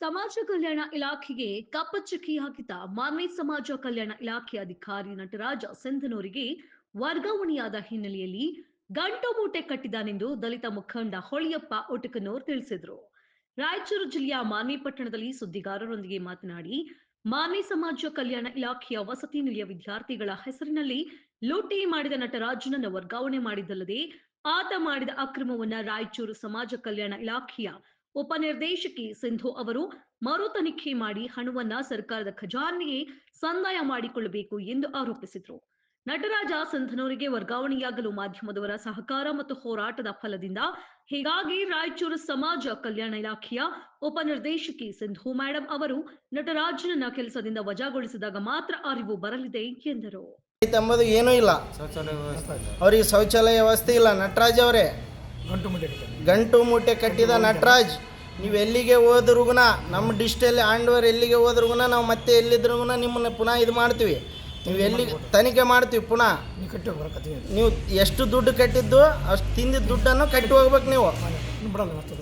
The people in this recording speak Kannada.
ಸಮಾಜ ಕಲ್ಯಾಣ ಇಲಾಖೆಗೆ ಕಪ್ಪಚುಕ್ಕಿ ಹಾಕಿದ ಮಾನ್ವಿ ಸಮಾಜ ಕಲ್ಯಾಣ ಇಲಾಖೆ ಅಧಿಕಾರಿ ನಟರಾಜ ಸಿಂಧನೂರಿಗೆ ವರ್ಗಾವಣೆಯಾದ ಹಿನ್ನೆಲೆಯಲ್ಲಿ ಗಂಟು ಮೂಟೆ ಕಟ್ಟಿದ್ದಾನೆಂದು ದಲಿತ ಮುಖಂಡ ಹೊಳಿಯಪ್ಪ ಒಟಕನೂರ್ ತಿಳಿಸಿದರು. ರಾಯಚೂರು ಜಿಲ್ಲೆಯ ಮಾನ್ವಿ ಪಟ್ಟಣದಲ್ಲಿ ಸುದ್ದಿಗಾರರೊಂದಿಗೆ ಮಾತನಾಡಿ ಮಾನ್ವಿ ಸಮಾಜ ಕಲ್ಯಾಣ ಇಲಾಖೆಯ ವಸತಿ ನಿಲಯ ವಿದ್ಯಾರ್ಥಿಗಳ ಹೆಸರಿನಲ್ಲಿ ಲೂಟಿ ಮಾಡಿದ ನಟರಾಜನನ್ನು ವರ್ಗಾವಣೆ ಮಾಡಿದ್ದಲ್ಲದೆ, ಆತ ಮಾಡಿದ ಅಕ್ರಮವನ್ನ ರಾಯಚೂರು ಸಮಾಜ ಕಲ್ಯಾಣ ಇಲಾಖೆಯ ಉಪನಿರ್ದೇಶಕಿ ಸಿಂಧು ಅವರು ಮರು ತನಿಖೆ ಮಾಡಿ ಹಣವನ್ನ ಸರ್ಕಾರದ ಖಜಾನೆಗೆ ಸಂದಾಯ ಮಾಡಿಕೊಳ್ಳಬೇಕು ಎಂದು ಆರೋಪಿಸಿದರು. ನಟರಾಜ ಸಿಂಧನೂರಿಗೆ ವರ್ಗಾವಣೆಯಾಗಲು ಮಾಧ್ಯಮದವರ ಸಹಕಾರ ಮತ್ತು ಹೋರಾಟದ ಫಲದಿಂದ ಹೀಗಾಗಿ ರಾಯಚೂರು ಸಮಾಜ ಕಲ್ಯಾಣ ಇಲಾಖೆಯ ಉಪನಿರ್ದೇಶಕಿ ಸಿಂಧು ಮೇಡಮ್ ಅವರು ನಟರಾಜನನ್ನ ಕೆಲಸದಿಂದ ವಜಾಗೊಳಿಸಿದಾಗ ಮಾತ್ರ ಅರಿವು ಬರಲಿದೆ ಎಂದರು. ಏನೂ ಇಲ್ಲ. ಅವರಿಗೆ ವ್ಯವಸ್ಥೆ ಇಲ್ಲ. ಅವ್ರಿಗೆ ಶೌಚಾಲಯ ವ್ಯವಸ್ಥೆ ಇಲ್ಲ. ನಟರಾಜ್ ಅವರೇ. ಗಂಟು ಮುಟ್ಟೆ ಗಂಟು ಮೂಟೆ ಕಟ್ಟಿದ ನಟರಾಜ್ ನೀವು ಎಲ್ಲಿಗೆ ಹೋದ್ರುಗುನ ನಮ್ಮ ಡಿಸ್ಟಲ್ಲಿ ಆಂಡವರ್ ಎಲ್ಲಿಗೆ ಹೋದ್ರುಗುನ ನಾವು ಮತ್ತೆ ಎಲ್ಲಿದ್ರುಗುನ ನಿಮ್ಮನ್ನ ಪುನಃ ಇದು ಮಾಡ್ತೀವಿ. ನೀವು ಎಲ್ಲಿಗೆ ತನಿಖೆ ಮಾಡ್ತೀವಿ ಪುನಃ. ನೀವು ಕಟ್ಟಿ ಹೋಗಿ ನೀವು ಎಷ್ಟು ದುಡ್ಡು ಕಟ್ಟಿದ್ದು ಅಷ್ಟು ತಿಂದಿದ್ದ ದುಡ್ಡನ್ನು ಕಟ್ಟಿ ಹೋಗ್ಬೇಕು ನೀವು. ಬಿಡಲ್ಲ